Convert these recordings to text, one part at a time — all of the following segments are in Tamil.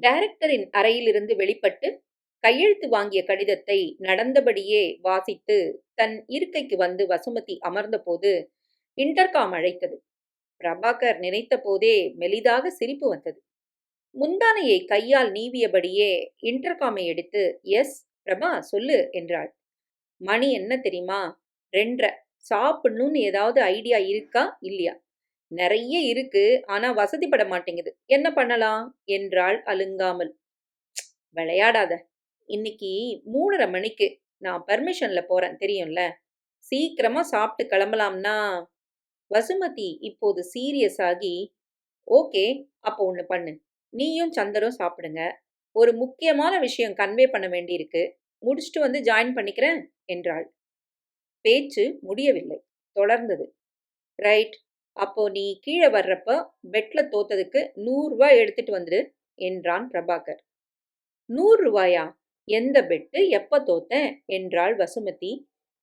டைரக்டரின் அறையிலிருந்து வெளிப்பட்டு கையெழுத்து வாங்கிய கடிதத்தை நடந்தபடியே வாசித்து தன் இருக்கைக்கு வந்து வசுமதி அமர்ந்தபோது இன்டர்காம் அழைத்தது. பிரபாகர் நினைத்த போதே மெலிதாக சிரிப்பு வந்தது. முந்தானையை கையால் நீவியபடியே இன்டர்காமை எடுத்து எஸ் பிரபா சொல்லு என்றாள். மணி என்ன தெரியுமா? ரெண்டரை. சாப்பிடணும்னு ஏதாவது ஐடியா இருக்கா? இல்லையா? நிறைய இருக்கு. ஆனா வசதிப்பட மாட்டேங்குது. என்ன பண்ணலாம்? என்றாள் அலுங்காமல் விளையாடாத. இன்னைக்கு மூணரை மணிக்கு நான் பர்மிஷன்ல போறேன் தெரியும்ல? சீக்கிரமா சாப்பிட்டு கிளம்பலாம்னா? வசுமதி இப்போது சீரியஸ் ஆகி ஓகே அப்போ ஒன்று பண்ணு. நீயும் சந்தரும் சாப்பிடுங்க. ஒரு முக்கியமான விஷயம் கன்வே பண்ண வேண்டியிருக்கு. முடிச்சுட்டு வந்து ஜாயின் பண்ணிக்கிறேன் என்றாள். பேச்சு முடியவில்லை. தொடர்ந்தது. ரைட் அப்போ நீ கீழே வர்றப்ப பெட்ல தோத்ததுக்கு நூறுரூவா எடுத்துட்டு வந்துடு என்றான் பிரபாகர். நூறு ரூபாயா? எந்த பெட்டு? எப்ப தோத்தேன்? என்றாள் வசுமதி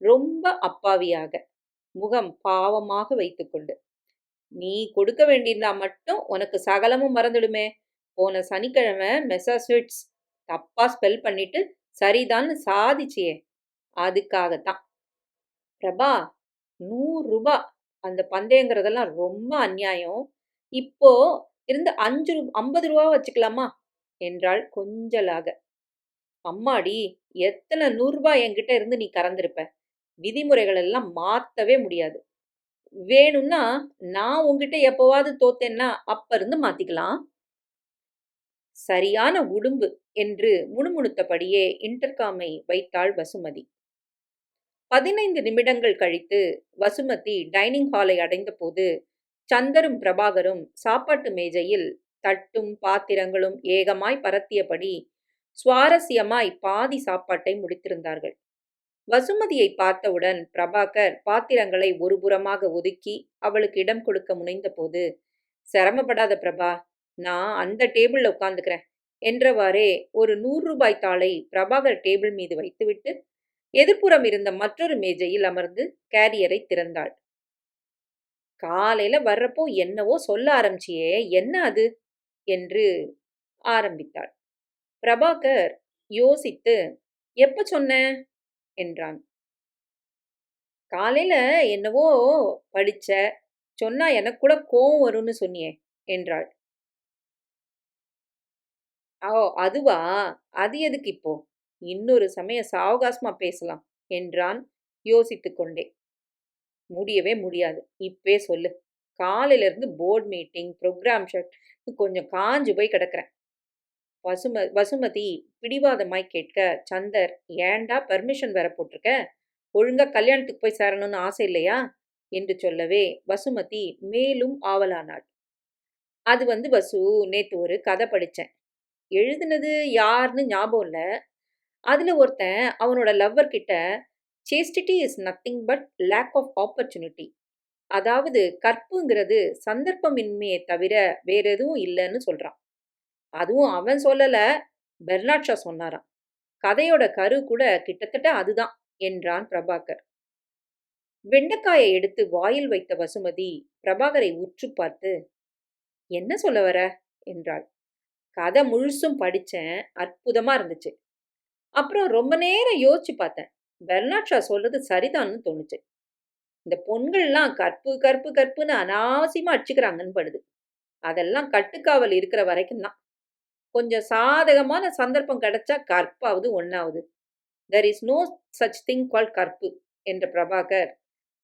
ரொம்ப அப்பாவியாக. முகம் பாவமாக வைத்துக்கொண்டு நீ கொடுக்க வேண்டியிருந்தா மட்டும் உனக்கு சகலமும் மறந்துடுமே. போன சனிக்கிழமை மெசாஸ்விட்ஸ் தப்பா ஸ்பெல் பண்ணிட்டு சரிதான்னு சாதிச்சியே. அதுக்காகத்தான். பிரபா நூறு ரூபாய் அந்த பந்தயங்கிறதெல்லாம் ரொம்ப அநியாயம். இப்போ இருந்து அஞ்சு ரூ ஐம்பது ரூபா வச்சுக்கலாமா? என்றாள் கொஞ்சலாக. அம்மாடி எத்தனை நூறுபா என்கிட்ட இருந்து நீ கறந்திருப்ப? விதிமுறைகள் எல்லாம் மாற்றவே முடியாது. வேணும்னா நான் உங்ககிட்ட எப்போவாவது தோத்தேன்னா அப்ப இருந்து மாத்திக்கலாம். சரியான உடும்பு என்று முணுமுணுத்தபடியே இன்டர்காமை வைத்தாள் வசுமதி. பதினைந்து நிமிடங்கள் கழித்து வசுமதி டைனிங் ஹாலை அடைந்தபோது சந்தரும் பிரபாகரும் சாப்பாட்டு மேஜையில் தட்டும் பாத்திரங்களும் ஏகமாய் பரத்தியபடி சுவாரஸ்யமாய் பாதி சாப்பாட்டை முடித்திருந்தார்கள். வசுமதியை பார்த்தவுடன் பிரபாகர் பாத்திரங்களை ஒருபுறமாக ஒதுக்கி அவளுக்கு இடம் கொடுக்க முனைந்தபோது சிரமப்படாத பிரபா நான் அந்த டேபிளில் உட்காந்துக்கிறேன் என்றவாறே ஒரு நூறு ரூபாய் தாளை பிரபாகர் டேபிள் மீது வைத்துவிட்டு எதிர்ப்புறம் இருந்த மற்றொரு மேஜையில் அமர்ந்து கேரியரை திறந்தாள். காலையில வர்றப்போ என்னவோ சொல்ல ஆரம்பிச்சியே என்ன அது? என்று ஆரம்பித்தாள். பிரபாகர் யோசித்து எப்ப சொன்ன? என்றான். காலையில என்னவோ படிச்ச சொன்னா எனக்கு கூட கோவம் வரும்னு சொன்னியே என்றாள். ஓ அதுவா? அது எதுக்கு இப்போ? இன்னொரு சமயம் சாவகாசமா பேசலாம் என்றான் யோசித்து கொண்டே முடியவே முடியாது. இப்பே சொல்லு. காலையிலேருந்து board board meeting program shirt கொஞ்சம் காஞ்சு போய் கிடக்கிறேன். வசும வசுமதி பிடிவாதமாய் கேட்க சந்தர் ஏன்டா பர்மிஷன் வேற போட்டிருக்க? ஒழுங்கா கல்யாணத்துக்கு போய் சேரணும்னு ஆசை இல்லையா? என்று சொல்லவே வசுமதி மேலும் ஆவலானாள். அது வந்து வசு நேத்து ஒரு கதை படித்தேன் எழுதுனது யாருன்னு ஞாபகம் இல்லை. அதில் ஒருத்தன் அவனோட லவ்வர் கிட்ட chastity is nothing but lack of opportunity அதாவது கற்புங்கிறது சந்தர்ப்பமின்மையை தவிர வேற எதுவும் இல்லைன்னு சொல்கிறான் அதுவும் அவன் சொல்லலை பெர்னாட்ஷா சொன்னாரான் சொன்னாராம். கதையோட கரு கூட கிட்டத்தட்ட அதுதான் என்றான் பிரபாகர். வெண்டைக்காயை எடுத்து வாயில் வைத்த வசுமதி பிரபாகரை உற்று பார்த்து என்ன சொல்ல வர? என்றாள். கதை முழுசும் படித்தேன் அற்புதமாக இருந்துச்சு. அப்புறம் ரொம்ப நேரம் யோசிச்சு பார்த்தேன். பெர்னாட்ஷா சொல்றது சரிதான்னு தோணுச்சு. இந்த பொண்கள்லாம் கற்பு கற்பு கற்புன்னு அனாவசியமா அடிச்சுக்கிறாங்கன்னு படுது. அதெல்லாம் கட்டுக்காவல் இருக்கிற வரைக்கும் தான். கொஞ்சம் சாதகமான சந்தர்ப்பம் கிடைச்சா கற்பாவது ஒன்றாவது there is no such thing call கற்பு என்ற பிரபாகர்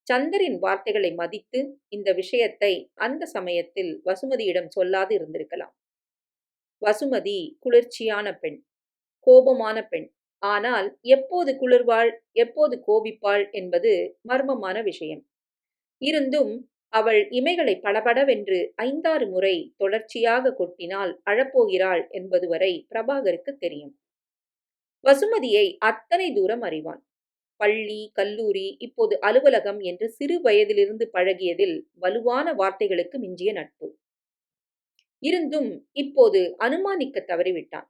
சந்தரின் வார்த்தைகளை மதித்து இந்த விஷயத்தை அந்த சமயத்தில் வசுமதியிடம் சொல்லாது இருந்திருக்கலாம். வசுமதி குளிர்ச்சியான பெண் கோபமான பெண் ஆனால் எப்போது குளிர்வாள் எப்போது கோபிப்பாள் என்பது மர்மமான விஷயம். இருந்தும் அவள் இமைகளை படபடவென்று ஐந்தாறு முறை தொடர்ச்சியாக கொட்டினால் அழப்போகிறாள் என்பது வரை பிரபாகருக்கு தெரியும். வசுமதியை அத்தனை தூரம் அறிவான். பள்ளி கல்லூரி இப்போது அலுவலகம் என்று சிறு வயதிலிருந்து பழகியதில் வலுவான வார்த்தைகளுக்கு மிஞ்சிய நட்பு. இருந்தும் இப்போது அனுமானிக்க தவறிவிட்டான்.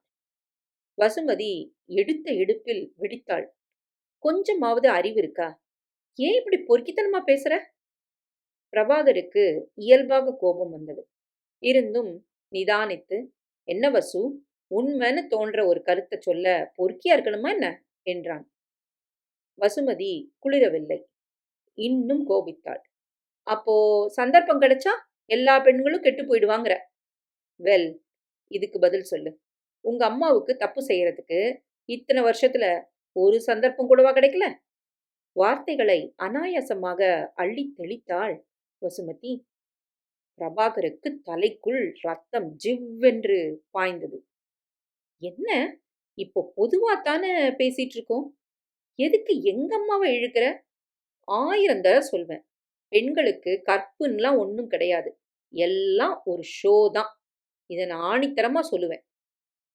வசுமதி எடுத்த எடுப்பில் வெடித்தாள். கொஞ்சமாவது அறிவு இருக்கா? ஏன் இப்படி பொறுக்கித்தனமா பேசுற? பிரபாகருக்கு இயல்பாக கோபம் வந்தது. இருந்தும் நிதானித்து என்ன வசு உண்மைன்னு தோன்ற ஒரு கருத்தை சொல்ல பொறுக்கியா இருக்கணுமா என்ன? என்றான். வசுமதி குளிரவில்லை. இன்னும் கோபித்தாள். அப்போ சந்தர்ப்பம் கிடைச்சா எல்லா பெண்களும் கெட்டு போயிடுவாங்கிற. வெல் இதுக்கு பதில் சொல்லு. உங்க அம்மாவுக்கு தப்பு செய்யறதுக்கு இத்தனை வருஷத்துல ஒரு சந்தர்ப்பம் கூடவா கிடைக்கல? வார்த்தைகளை அனாயாசமாக அள்ளி தெளித்தாள் வசுமதி. பிரபாகருக்கு தலைக்குள் ரத்தம் ஜிவ்வென்று பாய்ந்தது. என்ன? இப்போ பொதுவா தானே பேசிட்டு இருக்கோம்? எதுக்கு எங்க அம்மாவை இழுக்கிற? ஆயிரம் தடவை சொல்வேன். பெண்களுக்கு கற்புன்னெலாம் ஒன்றும் கிடையாது. எல்லாம் ஒரு ஷோ தான். இதை நான் ஆணித்தரமாக சொல்லுவேன்.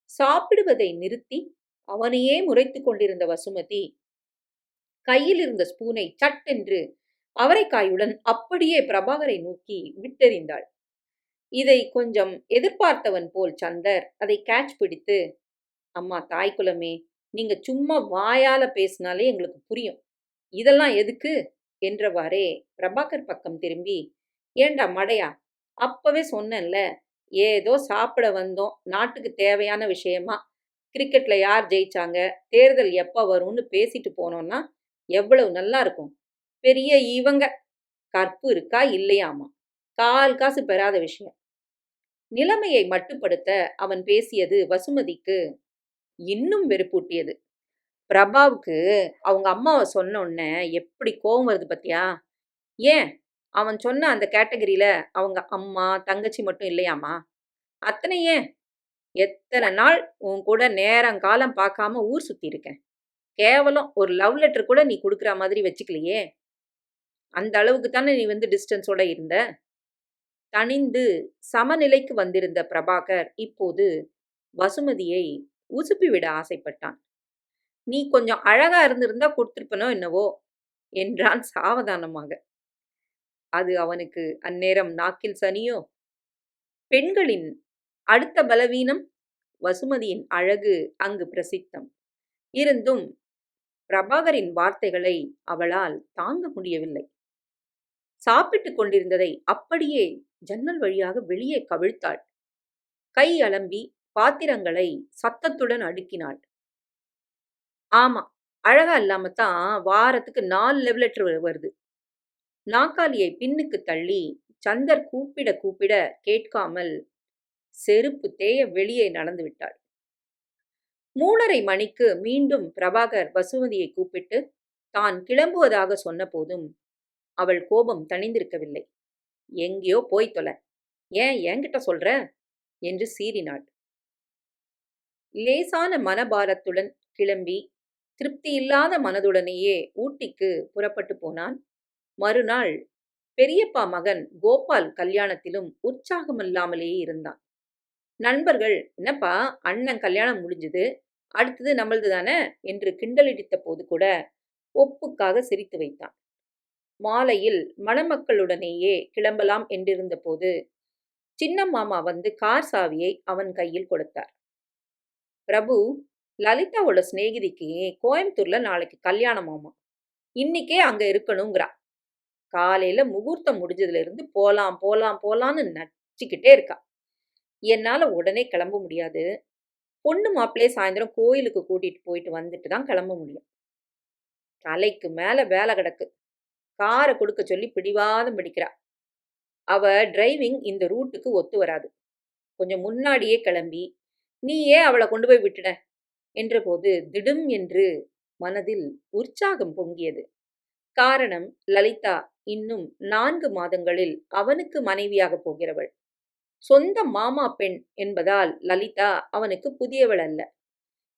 சாப்பிடுவதை நிறுத்தி அவனையே முறைத்து கொண்டிருந்த வசுமதி கையில் இருந்த ஸ்பூனை சட்டென்று அவரைக்காயுடன் அப்படியே பிரபாகரை நோக்கி விட்டெறிந்தாள். இதை கொஞ்சம் எதிர்பார்த்தவன் போல் சந்தர். அதை கேட்ச் பிடித்து அம்மா தாய்க்குலமே நீங்க சும்மா வாயால பேசினாலே எங்களுக்கு புரியும். இதெல்லாம் எதுக்கு? என்றவாறே பிரபாகர் பக்கம் திரும்பி ஏண்டா மடையா? அப்பவே சொன்னேன்ல ஏதோ சாப்பிட வந்தோம். நாட்டுக்கு தேவையான விஷயமா? கிரிக்கெட்ல யார் ஜெயிச்சாங்க? தேர்தல் எப்போ வரும்னு பேசிட்டு போனோம்னா எவ்வளவு நல்லா இருக்கும். பெரிய இவங்க. கற்பு இருக்கா? இல்லையாமா? கால் காசு பெறாத விஷயம். நிலைமையை மட்டுப்படுத்த அவன் பேசியது வசுமதிக்கு இன்னும் வெறுப்பூட்டியது. பிரபாவுக்கு அவங்க அம்மாவை சொன்ன உடனே எப்படி கோவம் வருது பத்தியா? ஏன்? அவன் சொன்ன அந்த கேட்டகரியில அவங்க அம்மா தங்கச்சி மட்டும் இல்லையாமா அத்தனை ஏன் எத்தனை நாள் உன் கூட நேரம் காலம் பார்க்காம ஊர் சுத்தி இருக்கேன்? கேவலம் ஒரு லவ் லெட்டர் கூட நீ கொடுக்குற மாதிரி வச்சுக்கலையே? அந்த அளவுக்கு தானே நீ வந்து டிஸ்டன்ஸோட இருந்த? தனிந்து சமநிலைக்கு வந்திருந்த பிரபாகர் இப்போது வசுமதியை உசுப்பி விட ஆசைப்பட்டான். நீ கொஞ்சம் அழகா இருந்திருந்தா கொடுத்துருப்பனோ என்னவோ? என்றான் சாவதானமாக. அது அவனுக்கு அந்நேரம் நாக்கில் சனியோ? பெண்களின் அடுத்த பலவீனம்? வசுமதியின் அழகு அங்கு பிரசித்தம். இருந்தும் பிரபாகரின் வார்த்தைகளை அவளால் தாங்க முடியவில்லை. சாப்பிட்டுக் கொண்டிருந்ததை அப்படியே ஜன்னல் வழியாக வெளியே கவிழ்த்தாள். கை அலம்பி பாத்திரங்களை சத்தத்துடன் அடுக்கினாள். ஆமா அழகா இல்லாமத்தான் வாரத்துக்கு நாலு லெவ் லெட்டர் வருது. நாக்காலியை பின்னுக்கு தள்ளி சந்தர் கூப்பிட கூப்பிட கேட்காமல் செருப்பு தேய வெளியே நடந்து விட்டாள். மூணரை மணிக்கு மீண்டும் பிரபாகர் வசுமதியை கூப்பிட்டு தான் கிளம்புவதாக சொன்னபோதும் அவள் கோபம் தணிந்திருக்கவில்லை. எங்கேயோ போய் தொலை. ஏன் என்கிட்ட சொல்ற? என்று சீறினாள். லேசான மனபாரத்துடன் கிளம்பி திருப்தியில்லாத மனதுடனேயே ஊட்டிக்கு புறப்பட்டு போனான். மறுநாள் பெரியப்பா மகன் கோபால் கல்யாணத்திலும் உற்சாகமில்லாமலேயே இருந்தான். நண்பர்கள் என்னப்பா அண்ணன் கல்யாணம் முடிஞ்சது அடுத்தது நம்மளது தானே? என்று கிண்டலடித்த போது கூட ஒப்புக்காக சிரித்து வைத்தான். மாலையில் மணமக்களுடனேயே கிளம்பலாம் என்றிருந்த போது சின்ன மாமா வந்து கார் சாவியை அவன் கையில் கொடுத்தார். பிரபு லலிதாவோட சிநேகிதிக்கு கோயம்புத்தூர்ல நாளைக்கு கல்யாணமாமா இன்னைக்கே அங்க இருக்கணுங்கிறா காலையில முகூர்த்தம் முடிஞ்சதுல இருந்து போலாம் போலாம் போலான்னு நச்சிக்கிட்டே இருக்கா. என்னால உடனே கிளம்ப முடியாது. பொண்ணு மாப்பிள்ளையே சாயந்தரம் கோயிலுக்கு கூட்டிட்டு போயிட்டு வந்துட்டு தான் கிளம்ப முடியும். தலைக்கு மேல வேலை கிடக்கு. காரை கொடுக்க சொல்லி பிடிவாதம் பிடிக்கிறா. அவ டிரைவிங் இந்த ரூட்டுக்கு ஒத்து வராது. கொஞ்சம் முன்னாடியே கிளம்பி நீயே அவளை கொண்டு போய் விட்டுட என்றபோது திடும் என்று மனதில் உற்சாகம் பொங்கியது. காரணம் லலிதா இன்னும் நான்கு மாதங்களில் அவனுக்கு மனைவியாக போகிறவள். சொந்த மாமா பெண் என்பதால் லலிதா அவனுக்கு புதியவள் அல்ல.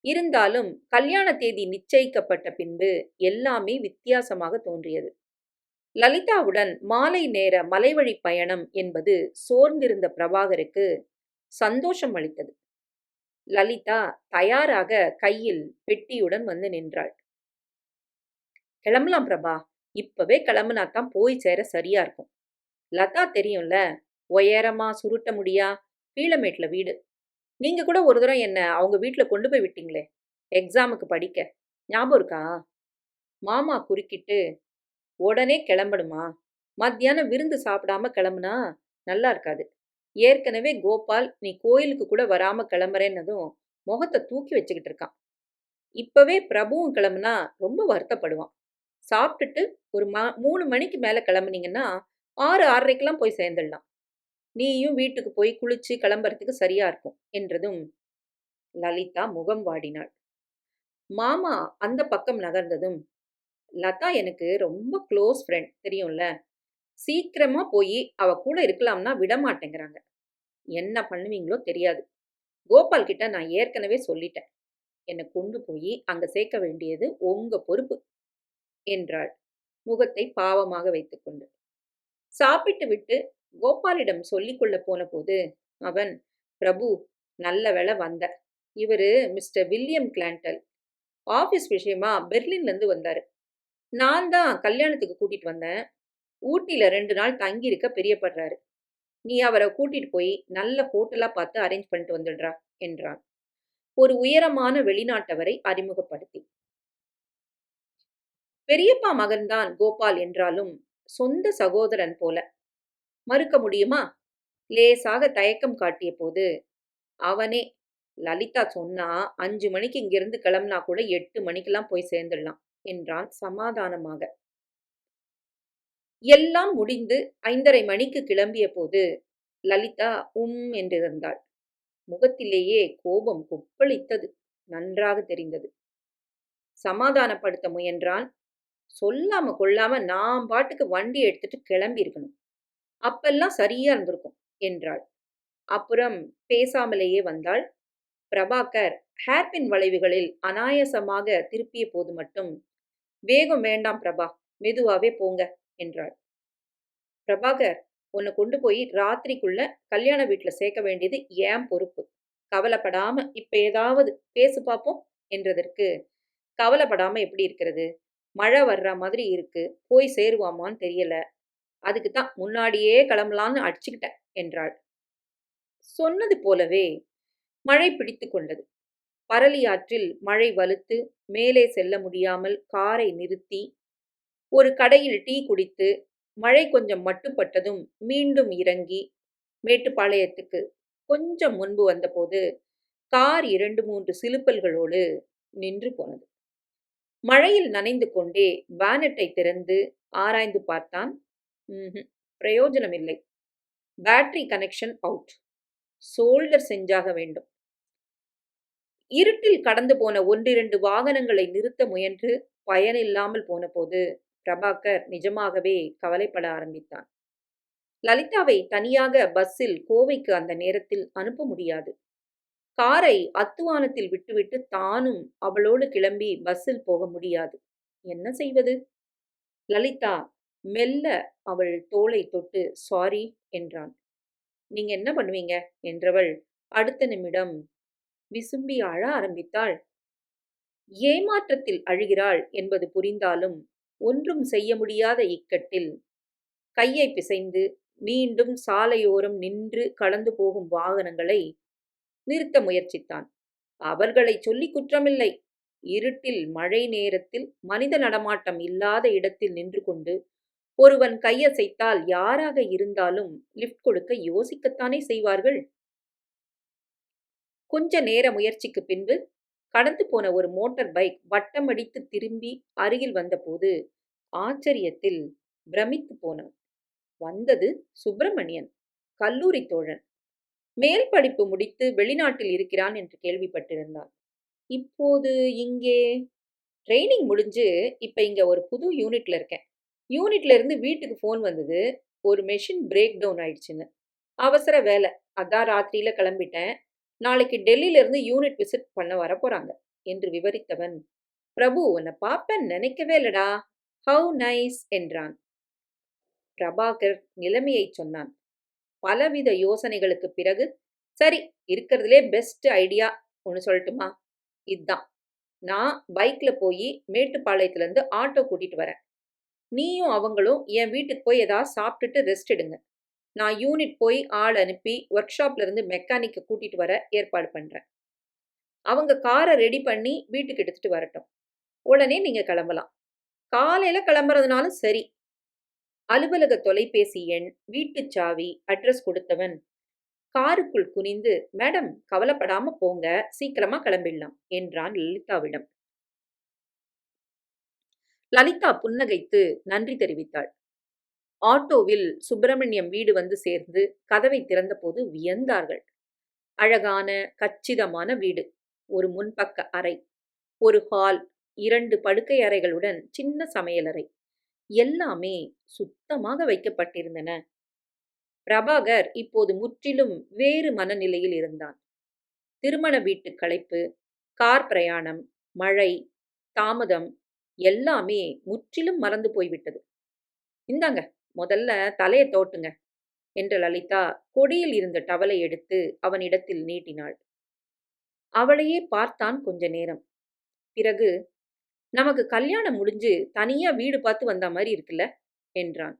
இருந்தாலும் கல்யாண தேதி நிச்சயிக்கப்பட்ட பின்பு எல்லாமே வித்தியாசமாக தோன்றியது. லலிதாவுடன் மாலை நேர மலைவழி பயணம் என்பது சோர்ந்திருந்த பிரபாகருக்கு சந்தோஷம் அளித்தது. லலிதா தயாராக கையில் பெட்டியுடன் வந்து நின்றாள். கிளம்பலாம் பிரபா. இப்பவே கிளம்புனா தான் போய் சேர சரியா இருக்கும். லதா தெரியும்ல உயரமா சுருட்ட முடியா? பீளமேட்ல வீடு. நீங்க கூட ஒரு தடவை என்ன அவங்க வீட்டுல கொண்டு போய் விட்டீங்களே எக்ஸாமுக்கு படிக்க. ஞாபகம் இருக்கா? மாமா குறுக்கிட்டு உடனே கிளம்பணுமா? மத்தியானம் விருந்து சாப்பிடாம கிளம்புனா நல்லா இருக்காது. ஏற்கனவே கோபால் நீ கோயிலுக்கு கூட வராம கிளம்புறேன்னதும் முகத்தை தூக்கி வச்சுக்கிட்டு இருக்கான். இப்பவே பிரபுவும் கிளம்புனா ரொம்ப வருத்தப்படுவான். சாப்பிட்டுட்டு ஒரு மா மூணு மணிக்கு மேலே கிளம்புனீங்கன்னா ஆறு ஆறரைக்கெல்லாம் போய் சேர்ந்துடலாம். நீயும் வீட்டுக்கு போய் குளிச்சு கிளம்புறதுக்கு சரியா இருக்கும் என்றதும் லலிதா முகம் வாடினாள். மாமா அந்த பக்கம் நகர்ந்ததும் லதா எனக்கு ரொம்ப க்ளோஸ் ஃப்ரெண்ட் தெரியும்ல சீக்கிரமா போய் அவ கூட இருக்கலாம்னா விட மாட்டேங்கிறாங்க என்ன பண்ணுவீங்களோ தெரியாது. கோபால் கிட்ட நான் ஏற்கனவே சொல்லிட்டேன். என்னை கொண்டு போய் அங்க சேர்க்க வேண்டியது உங்க பொறுப்பு. என்றாள். முகத்தை பாவமாக வைத்துக்கொண்டு சாப்பிட்டு விட்டு கோபாலிடம் சொல்லிக்கொள்ள போன போது அவன் பிரபு நல்ல வேலை வந்த. இவரு மிஸ்டர் வில்லியம் கிளாண்டல் ஆஃபீஸ் விஷயமா பெர்லின்லேருந்து வந்தார். நான் தான் கல்யாணத்துக்கு கூட்டிகிட்டு வந்தேன். ஊட்டியில் ரெண்டு நாள் தங்கியிருக்க பிரியப்படுறாரு. நீ அவரை கூட்டிட்டு போய் நல்ல ஹோட்டலாக பார்த்து அரேஞ்ச் பண்ணிட்டு வந்துடுறா என்றான். ஒரு உயரமான வெளிநாட்டவரை அறிமுகப்படுத்தி. பெரியப்பா மகன்தான் கோபால் என்றாலும் சொந்த சகோதரன் போல. மறுக்க முடியுமா? லேசாக தயக்கம் காட்டிய போது அவனே லலிதா சொன்னா அஞ்சு மணிக்கு இங்கிருந்து கிளம்புனா கூட எட்டு மணிக்கெல்லாம் போய் சேர்ந்துடலாம் என்றான் சமாதானமாக. எல்லாம் முடிந்து ஐந்தரை மணிக்கு கிளம்பிய போது லலிதா உம் என்றிருந்தாள். முகத்திலேயே கோபம் கொப்பளித்தது நன்றாக தெரிந்தது. சமாதானப்படுத்த முயன்றான் சொல்லாம கொள்ளாம நான் பாட்டுக்கு வண்டி எடுத்துட்டு கிளம்பி இருக்கணும். அப்பெல்லாம் சரியா இருந்திருக்கும் என்றாள். அப்புறம் பேசாமலேயே வந்தாள். பிரபாகர் ஹேர்பின் வளைவுகளில் அனாயசமாக திருப்பிய போது மட்டும் வேகம் வேண்டாம் பிரபா மெதுவாவே போங்க என்றாள். பிரபாகர் உன்னை கொண்டு போய் ராத்திரிக்குள்ள கல்யாண வீட்டில் சேர்க்க வேண்டியது ஏன் பொறுப்பு. கவலைப்படாம இப்ப ஏதாவது பேசு பார்ப்போம் என்றதற்கு கவலைப்படாம எப்படி இருக்கிறது? மழை வர்ற மாதிரி இருக்கு. போய் சேருவாமான்னு தெரியல. அதுக்கு தான் முன்னாடியே கிளம்பலான்னு அடிச்சுக்கிட்டேன் என்றாள். சொன்னது போலவே மழை பிடித்து கொண்டது. பரளியாற்றில் மழை வலுத்து மேலே செல்ல முடியாமல் காரை நிறுத்தி ஒரு கடையில் டீ குடித்து மழை கொஞ்சம் மட்டுப்பட்டதும் மீண்டும் இறங்கி மேட்டுப்பாளையத்துக்கு கொஞ்சம் முன்பு வந்தபோது கார் இரண்டு மூன்று சிலுப்பல்களோடு நின்று போனது. மழையில் நனைந்து கொண்டே பேனட்டை திறந்து ஆராய்ந்து பார்த்தான். ம்ஹும், பிரயோஜனமில்லை. பேட்டரி கனெக்ஷன் அவுட் சோல்டர் செஞ்சாக வேண்டும். இருட்டில் கடந்து போன ஒன்றிரண்டு வாகனங்களை நிறுத்த முயன்று பயனில்லாமல் போனபோது பிரபாகர் நிஜமாகவே கவலைப்பட ஆரம்பித்தான். லலிதாவை தனியாக பஸ்ஸில் கோவைக்கு அந்த நேரத்தில் அனுப்ப முடியாது. காரை அத்துவானத்தில் விட்டுவிட்டு தானும் அவளோடு கிளம்பி பஸ்ஸில் போக முடியாது. என்ன செய்வது? லலிதா மெல்ல அவள் தோலை தொட்டு சாரி என்றான். நீங்க என்ன பண்ணுவீங்க? என்றவள் அடுத்த நிமிடம் விசும்பி அழ ஆரம்பித்தாள். ஏமாற்றத்தில் அழுகிறாள் என்பது புரிந்தாலும் ஒன்றும் செய்ய முடியாத இக்கட்டில் கையை பிசைந்து மீண்டும் சாலையோரம் நின்று கடந்து போகும் வாகனங்களை நிறுத்த முயற்சித்தான். அவர்களை சொல்லி குற்றமில்லை. இருட்டில் மழை நேரத்தில் மனித நடமாட்டம் இல்லாத இடத்தில் நின்று கொண்டு ஒருவன் கையசைத்தால் யாராக இருந்தாலும் லிஃப்ட் கொடுக்க யோசிக்கத்தானே செய்வார்கள்? கொஞ்ச நேர முயற்சிக்கு பின்பு கடந்து போன ஒரு மோட்டார் பைக் வட்டமடித்து திரும்பி அருகில் வந்தபோது ஆச்சரியத்தில் பிரமித்து போனான். வந்தது சுப்பிரமணியன் கல்லூரி தோழன். மேல் படிப்பு முடித்து வெளிநாட்டில் இருக்கிறான் என்று கேள்விப்பட்டிருந்தான். இப்போது இங்கே? ட்ரைனிங் முடிஞ்சு இப்போ இங்கே ஒரு புது யூனிட்ல இருக்கேன். யூனிட்ல இருந்து வீட்டுக்கு ஃபோன் வந்தது. ஒரு மெஷின் பிரேக் டவுன் ஆயிடுச்சுன்னு. அவசர வேலை. அதான் ராத்திரியில் கிளம்பிட்டேன். நாளைக்கு டெல்லியிலேருந்து யூனிட் விசிட் பண்ண வர போகிறாங்க என்று விவரித்தவன். பிரபு உன்னை பார்ப்பேன் நினைக்கவே இல்லடா. ஹவு நைஸ் என்றான். பிரபாகர் நிலைமையை சொன்னான். பலவித யோசனைகளுக்கு பிறகு சரி இருக்கிறதுலே பெஸ்ட் ஐடியா ஒன்று சொல்லட்டுமா? இதுதான் நான் பைக்கில் போய் மேட்டுப்பாளையத்துலேருந்து ஆட்டோ கூட்டிகிட்டு வரேன். நீயும் அவங்களும் என் வீட்டுக்கு போய் ஏதாவது சாப்பிட்டுட்டு ரெஸ்ட் எடுங்க. நான் யூனிட் போய் ஆள் அனுப்பி ஒர்க் ஷாப்லேருந்து மெக்கானிக்கை கூட்டிகிட்டு வர ஏற்பாடு பண்ணுறேன் அவங்க காரை ரெடி பண்ணி வீட்டுக்கு எடுத்துகிட்டு வரட்டும். உடனே நீங்கள் கிளம்பலாம். காலையில் கிளம்புறதுனாலும் சரி அலுவலக தொலைபேசி எண் வீட்டுச் சாவி அட்ரஸ் கொடுத்தவன். காருக்குள் குனிந்து மேடம் கவலைப்படாம போங்க சீக்கிரமா கிளம்பிடலாம் என்றான் லலிதாவிடம். லலிதா புன்னகைத்து நன்றி தெரிவித்தாள். ஆட்டோவில் சுப்பிரமணியம் வீடு வந்து சேர்ந்து கதவை திறந்தபோது வியந்தார்கள். அழகான கச்சிதமான வீடு. ஒரு முன்பக்க அறை. ஒரு ஹால் இரண்டு படுக்கை அறைகளுடன் சின்ன சமையலறை. எல்லாமே சுத்தமாக வைக்கப்பட்டிருந்தன. பிரபாகர் இப்போது முற்றிலும் வேறு மனநிலையில் இருந்தான். திருமண வீட்டு களைப்பு கார் பிரயாணம் மழை தாமதம் எல்லாமே முற்றிலும் மறந்து போய்விட்டது. இந்தாங்க முதல்ல தலையை தோட்டுங்க என்ற லலிதா கொடியில் இருந்த டவலை எடுத்து அவனிடத்தில் நீட்டினாள். அவளையே பார்த்தான் கொஞ்ச நேரம். பிறகு நமக்கு கல்யாணம் முடிஞ்சு தனியா வீடு பார்த்து வந்த மாதிரி இருக்குல்ல? என்றான்.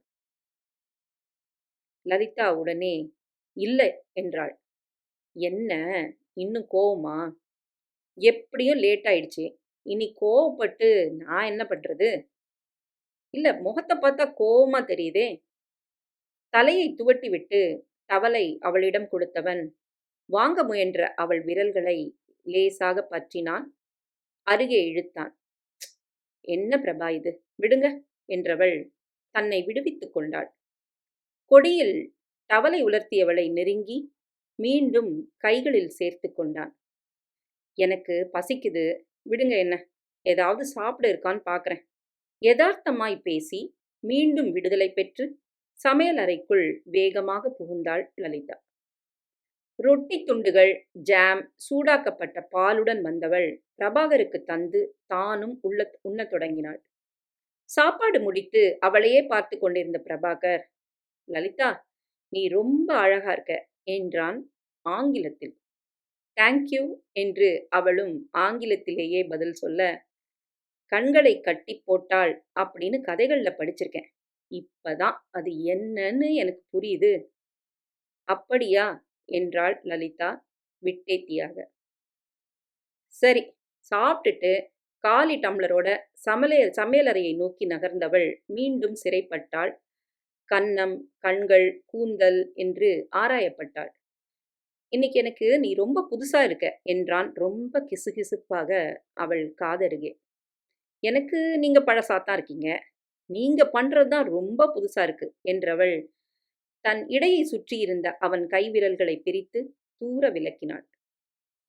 லலிதா உடனே இல்லை என்றாள். என்ன? இன்னும் கோவமா? எப்படியும் லேட் ஆயிடுச்சு. இனி கோவப்பட்டு நான் என்ன பண்றது? இல்ல முகத்தை பார்த்தா கோவமா தெரியுதே. தலையை துவட்டி விட்டு தவளை அவளிடம் கொடுத்தவன் வாங்க முயன்ற அவள் விரல்களை லேசாக பற்றினான். அருகே இழுத்தான். என்ன பிரபா இது? விடுங்க என்றவள் தன்னை விடுவித்துக் கொண்டாள். கொடியில் தவளை உலர்த்தியவளை நெருங்கி மீண்டும் கைகளில் சேர்த்து கொண்டான். எனக்கு பசிக்குது விடுங்க என்ன ஏதாவது சாப்பிட இருக்கான்னு பார்க்குறேன் யதார்த்தமாய் பேசி மீண்டும் விடுதலை பெற்று சமையல் அறைக்குள் வேகமாக புகுந்தாள் லலிதா. ரொட்டி துண்டுகள் ஜாம் சூடாக்கப்பட்ட பாலுடன் வந்தவள் பிரபாகருக்கு தந்து தானும் உள்ள உண்ணத் தொடங்கினாள். சாப்பாடு முடித்து அவளையே பார்த்து கொண்டிருந்த பிரபாகர் லலிதா நீ ரொம்ப அழகா இருக்க என்றான் ஆங்கிலத்தில். தேங்க்யூ என்று அவளும் ஆங்கிலத்திலேயே பதில் சொல்ல கண்களை கட்டி போட்டாள் அப்படின்னு கதைகள்ல படிச்சிருக்கேன். இப்பதான் அது என்னன்னு எனக்கு புரியுது. அப்படியா? என்றாள் லலிதா விட்டேத்தியாக சரி சாப்பிட்டுட்டு காலி டம்ளரோட சமையல் சமையலறையை நோக்கி நகர்ந்தவள் மீண்டும் சிறைப்பட்டாள். கன்னம் கண்கள் கூந்தல் என்று ஆராயப்பட்டாள். இன்னைக்கு எனக்கு நீ ரொம்ப புதுசா இருக்க என்றான் ரொம்ப கிசுகிசுப்பாக அவள் காதருகே. எனக்கு நீங்க பழசாத்தான் இருக்கீங்க. நீங்க பண்றதுதான் ரொம்ப புதுசா இருக்கு என்றவள் தன் இடையை சுற்றியிருந்த அவன் கைவிரல்களை பிரித்து தூர விலக்கினாள்.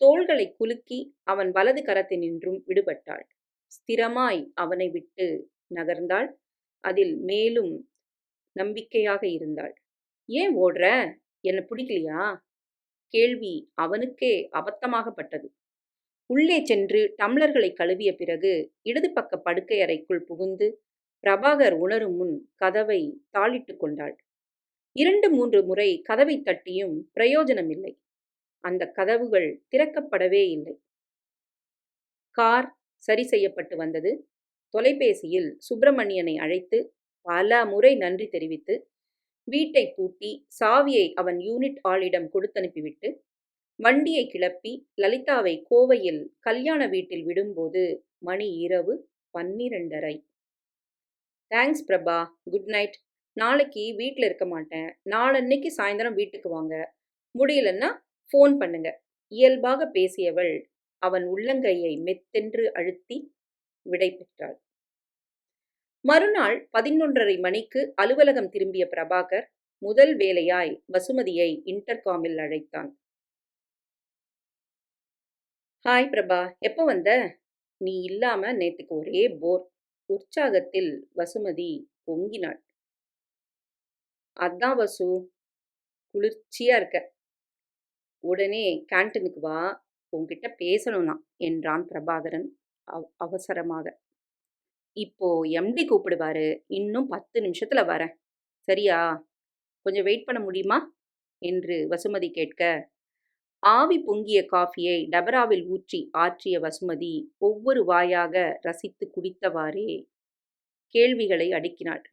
தோள்களை குலுக்கி அவன் வலது கரத்தினின்றும் விடுபட்டாள். ஸ்திரமாய் அவனை விட்டு நகர்ந்தாள். அதில் மேலும் நம்பிக்கையாக இருந்தாள். ஏன் ஓடுற? என்ன பிடிக்கலையா? கேள்வி அவனுக்கே அபத்தமாகப்பட்டது. உள்ளே சென்று டம்ளர்களை கழுவிய பிறகு இடது பக்க படுக்கை அறைக்குள் புகுந்து பிரபாகர் உணரும் முன் கதவை தாளிட்டு கொண்டாள். இரண்டு மூன்று முறை கதவை தட்டியும் பிரயோஜனமில்லை. அந்த கதவுகள் திறக்கப்படவே இல்லை. கார் சரி செய்யப்பட்டு வந்தது. தொலைபேசியில் சுப்பிரமணியனை அழைத்து பல முறை நன்றி தெரிவித்து வீட்டை பூட்டி சாவியை அவன் யூனிட் ஆளிடம் கொடுத்தனுப்பிவிட்டு வண்டியை கிளப்பி லலிதாவை கோவையில் கல்யாண வீட்டில் விடும்போது மணி இரவு பன்னிரண்டரை. தேங்க்ஸ் பிரபா. குட் நைட் நாளைக்கு வீட்டில் இருக்க மாட்டேன். நாளன்னைக்கு சாயந்தரம் வீட்டுக்கு வாங்க. முடியலன்னா ஃபோன் பண்ணுங்க. இயல்பாக பேசியவள் அவன் உள்ளங்கையை மெத்தென்று அழுத்தி விடை பெற்றாள். மறுநாள் பதினொன்றரை மணிக்கு அலுவலகம் திரும்பிய பிரபாகர் முதல் வேலையாய் வசுமதியை இன்டர்காமில் அழைத்தான். ஹாய் பிரபா எப்போ வந்த? நீ இல்லாம நேத்துக்கு ஒரே போர். உற்சாகத்தில் வசுமதி பொங்கினாள். அதான் வசு. குளிர்ச்சியா இருக்க. உடனே கேன்டீனுக்கு வா. உங்ககிட்ட பேசணும்னா என்றான் பிரபாகரன் அவ- அவசரமாக. இப்போ எம்டி கூப்பிடுவாரு. இன்னும் பத்து நிமிஷத்துல வரேன். சரியா? கொஞ்சம் வெயிட் பண்ண முடியுமா? என்று வசுமதி கேட்க. ஆவி பொங்கிய காஃபியை டபராவில் ஊற்றி ஆற்றிய வசுமதி ஒவ்வொரு வாயாக ரசித்து குடித்தவாறே கேள்விகளை அடுக்கினாள்.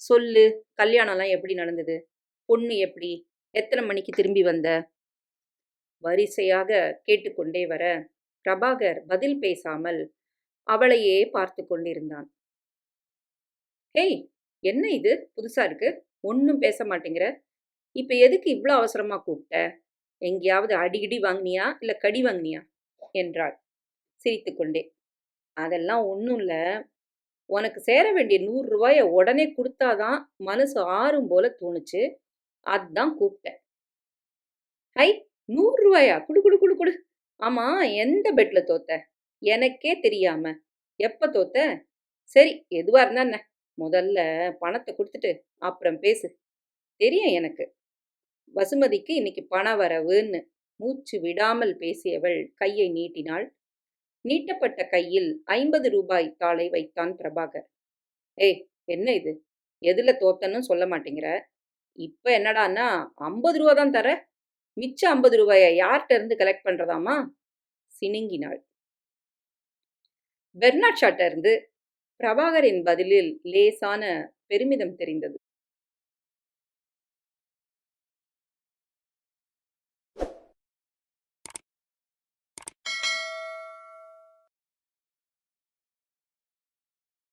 சொல்லு கல்யாணம்லாம் எப்படி நடந்தது? பொண்ணு எப்படி? எத்தனை மணிக்கு திரும்பி வந்த? வரிசையாக கேட்டுக்கொண்டே வர பிரபாகர் பதில் பேசாமல் அவளையே பார்த்து கொண்டிருந்தான். ஹேய் என்ன இது? புதுசா இருக்கு? ஒன்றும் பேச மாட்டேங்கிற? இப்போ எதுக்கு இவ்வளோ அவசரமா கூப்பிட்ட? எங்கேயாவது அடிக்கடி வாங்கினியா? இல்லை கடி வாங்கினியா? என்றாள் சிரித்துக்கொண்டே. அதெல்லாம் ஒன்றும் இல்லை. உனக்கு சேர வேண்டிய நூறு ரூபாயை உடனே கொடுத்தாதான் மனசு ஆறும் போல தோணுச்சு. அதான் கூப்பிட்டேன். ஹை நூறு ரூபாயா? குடு குடு குடு குடு. ஆமா எந்த பெட்ல தோத்த? எனக்கே தெரியாம. எப்ப தோத்த? சரி எதுவா இருந்தா என்ன? முதல்ல பணத்தை கொடுத்துட்டு அப்புறம் பேசு. தெரியும் எனக்கு. வசுமதிக்கு இன்னைக்கு பண வரவுன்னு மூச்சு விடாமல் பேசியவள் கையை நீட்டினாள். நீட்டப்பட்ட கையில் ஐம்பது ரூபாய் தாளை வைத்தான் பிரபாகர். ஏய் என்ன இது? எதுல தோத்தன்னு சொல்ல மாட்டேங்கிற? இப்ப என்னடான்னா ஐம்பது ரூபா தான் தர. மிச்ச ஐம்பது ரூபாயை யார்கிட்ட இருந்து கலெக்ட் பண்றதாமா சினுங்கினாள் பெர்னாட் ஷாட்ட இருந்து பிரபாகரின் பதிலில் லேசான பெருமிதம் தெரிந்தது.